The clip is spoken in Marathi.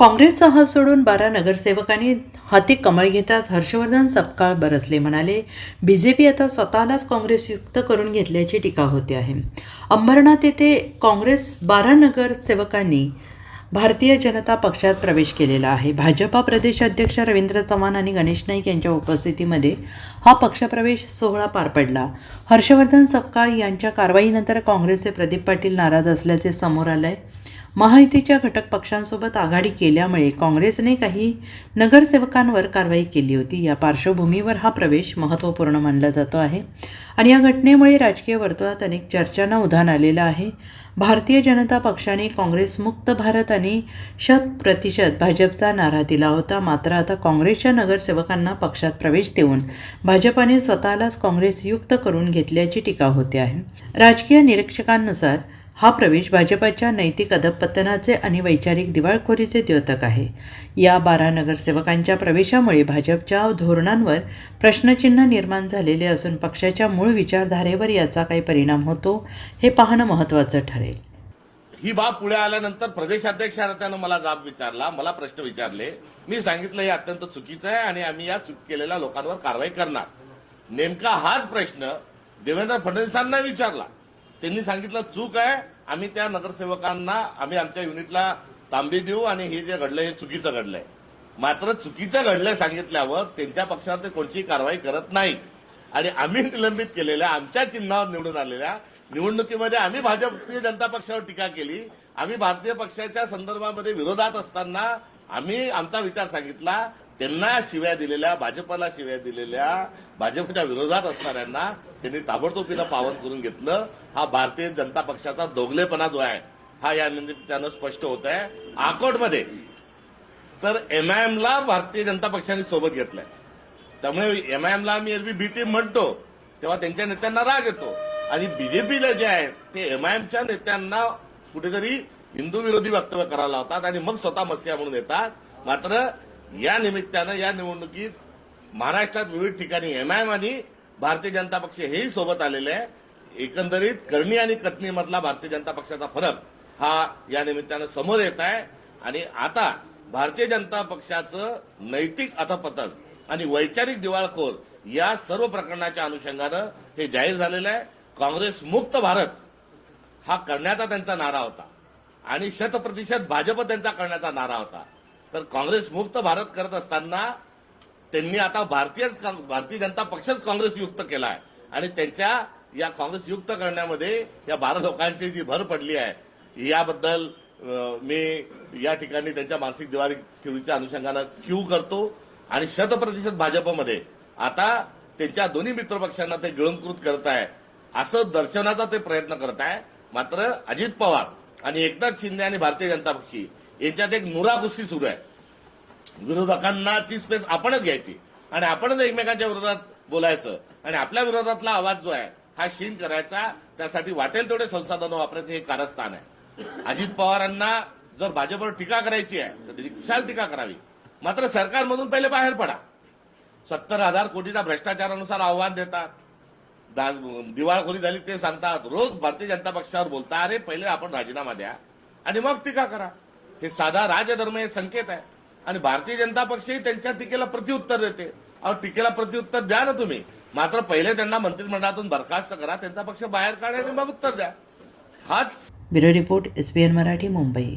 काँग्रेसचा हात सोडून बारा नगरसेवकांनी हाती कमळ घेताच हर्षवर्धन सपकाळ बरसले म्हणाले बीजेपी आता स्वतःलाच काँग्रेसयुक्त करून घेतल्याची टीका होते आहे. अंबरनाथ येथे काँग्रेस बारा नगरसेवकांनी भारतीय जनता पक्षात प्रवेश केलेला आहे. भाजपा प्रदेश अध्यक्ष रवींद्र चव्हाण आणि गणेश नाईक यांच्या उपस्थितीमध्ये हा पक्षप्रवेश सोहळा पार पडला. हर्षवर्धन सपकाळ यांच्या कारवाईनंतर काँग्रेसचे प्रदीप पाटील नाराज असल्याचे समोर आलंय. महायुतीच्या घटक पक्षांसोबत आघाडी केल्यामुळे काँग्रेसने काही नगरसेवकांवर कारवाई केली होती. या पार्श्वभूमीवर हा प्रवेश महत्त्वपूर्ण मानला जातो आहे आणि या घटनेमुळे राजकीय वर्तुळात अनेक चर्चांना उधाण आलेलं आहे. भारतीय जनता पक्षाने काँग्रेस मुक्त भारत आणि शत प्रतिशत भाजपचा नारा दिला होता. मात्र आता काँग्रेसच्या नगरसेवकांना पक्षात प्रवेश देऊन भाजपाने स्वतःलाच काँग्रेसयुक्त करून घेतल्याची टीका होते आहे. राजकीय निरीक्षकांनुसार हा प्रवेश भाजपाच्या नैतिक अधपतनाचे आणि वैचारिक दिवाळखोरीचे द्योतक आहे. या बारा नगरसेवकांच्या प्रवेशामुळे भाजपच्या धोरणांवर प्रश्नचिन्ह निर्माण झालेले असून पक्षाच्या मूळ विचारधारेवर याचा काही परिणाम होतो हे पाहणं महत्त्वाचं ठरेल. ही बाब पुढे आल्यानंतर प्रदेशाध्यक्षांना त्यानं मला जाब विचारला मला प्रश्न विचारले. मी सांगितलं हे अत्यंत चुकीचं आहे आणि आम्ही या चूक केलेल्या लोकांवर कारवाई करणार. नेमका हाच प्रश्न देवेंद्र फडणवीसांना विचारला. त्यांनी सांगितलं चूक आहे. आम्ही त्या नगरसेवकांना आम्ही आमच्या युनिटला तांबी देऊ आणि हे जे घडलं हे चुकीचं घडलंय. मात्र चुकीचं घडलंय सांगितल्यावर त्यांच्या पक्षावर ते कोणतीही कारवाई करत नाही आणि आम्ही निलंबित केलेल्या आमच्या चिन्हावर निवडून आलेल्या निवडणुकीमध्ये आम्ही भाजपीय जनता पक्षावर टीका केली. आम्ही भारतीय पक्षाच्या संदर्भामध्ये विरोधात असताना आम्ही आमचा विचार सांगितला. त्यांना शिव्या दिलेल्या भाजपाला शिव्या दिलेल्या भाजपच्या विरोधात असणाऱ्यांना त्यांनी ताबडतोब तिला पावन करून घेतलं. हा भारतीय जनता पक्षाचा दोगलेपणा जो आहे हा या निमित्तानं स्पष्ट होत आहे. आकोटमध्ये तर एमआयएमला भारतीय जनता पक्षाने सोबत घेतलंय. त्यामुळे एमआयएमला आम्ही एरवी बी म्हणतो तेव्हा त्यांच्या नेत्यांना राग येतो. आणि बीजेपीला जे आहे ते एमआयएमच्या नेत्यांना कुठेतरी हिंदू विरोधी वक्तव्य करायला लावतात आणि मग स्वतः मस्या म्हणून येतात. मात्र या निमित्तानं या निवडणुकीत महाराष्ट्रात विविध ठिकाणी एमआयएम आणि भारतीय जनता पक्ष हेही सोबत आलेले आहे. एकंदरीत करणी आणि कथनी मधला भारतीय जनता पक्षाचा फरक हा या निमित्तानं समोर येत आहे. आणि आता भारतीय जनता पक्षाचं नैतिक अथपतन आणि वैचारिक दिवाळखोर या सर्व प्रकरणाच्या अनुषंगानं हे जाहीर झालेलं आहे. काँग्रेस मुक्त भारत हा करण्याचा त्यांचा नारा होता. आणि शतप्रतिशत भाजप त्यांचा करण्याचा नारा होता. तर काँग्रेस मुक्त भारत करत असताना त्यांनी आता भारतीय भारतीय जनता पक्षच काँग्रेस युक्त केला आहे आणि त्यांच्या या काँग्रेस युक्त करण्यामध्ये या बारा लोकांची जी भर पडली आहे याबद्दल मी या ठिकाणी त्यांच्या मानसिक दिवाळी खेळीच्या अनुषंगानं क्यू करतो. आणि शतप्रतिशत भाजपमध्ये आता त्यांच्या दोन्ही मित्रपक्षांना ते गिळंकृत करत आहे. असं दर्शवण्याचा ते प्रयत्न करत आहे. मात्र अजित पवार आणि एकनाथ शिंदे आणि भारतीय जनता पक्षी यांच्यात एक नुराकुस्ती सुरू आहे. विरोधकांनाची स्पेस आपणच घ्यायची. आणि आपणच एकमेकांच्या विरोधात बोलायचं. आणि आपल्या विरोधातला आवाज जो आहे हा क्षीण करायचा. त्यासाठी वाटेल तेवढे संसाधनं वापरायचं हे कारस्थान आहे. अजित पवारांना जर भाजपवर टीका करायची आहे तर त्याची टीका करावी. मात्र सरकारमधून पहिले बाहेर पडा. सत्तर हजार कोटीचा भ्रष्टाचारानुसार आव्हान देतात. दिवाळखोरी झाली ते सांगतात. रोज भारतीय जनता पक्षावर बोलता अरे पहिले आपण राजीनामा द्या. आणि मग टीका करा. हे साधा राजधर्म हे संकेत आहे. आणि भारतीय जनता पक्षही त्यांच्या टीकेला प्रत्युत्तर देते. अहो टीकेला प्रत्युत्तर द्या ना तुम्ही. मात्र पहिले त्यांना मंत्रिमंडळातून बरखास्त करा त्यांचा पक्ष बाहेर काढा आणि मग उत्तर द्या. हाच bureau report SBN Marathi Mumbai.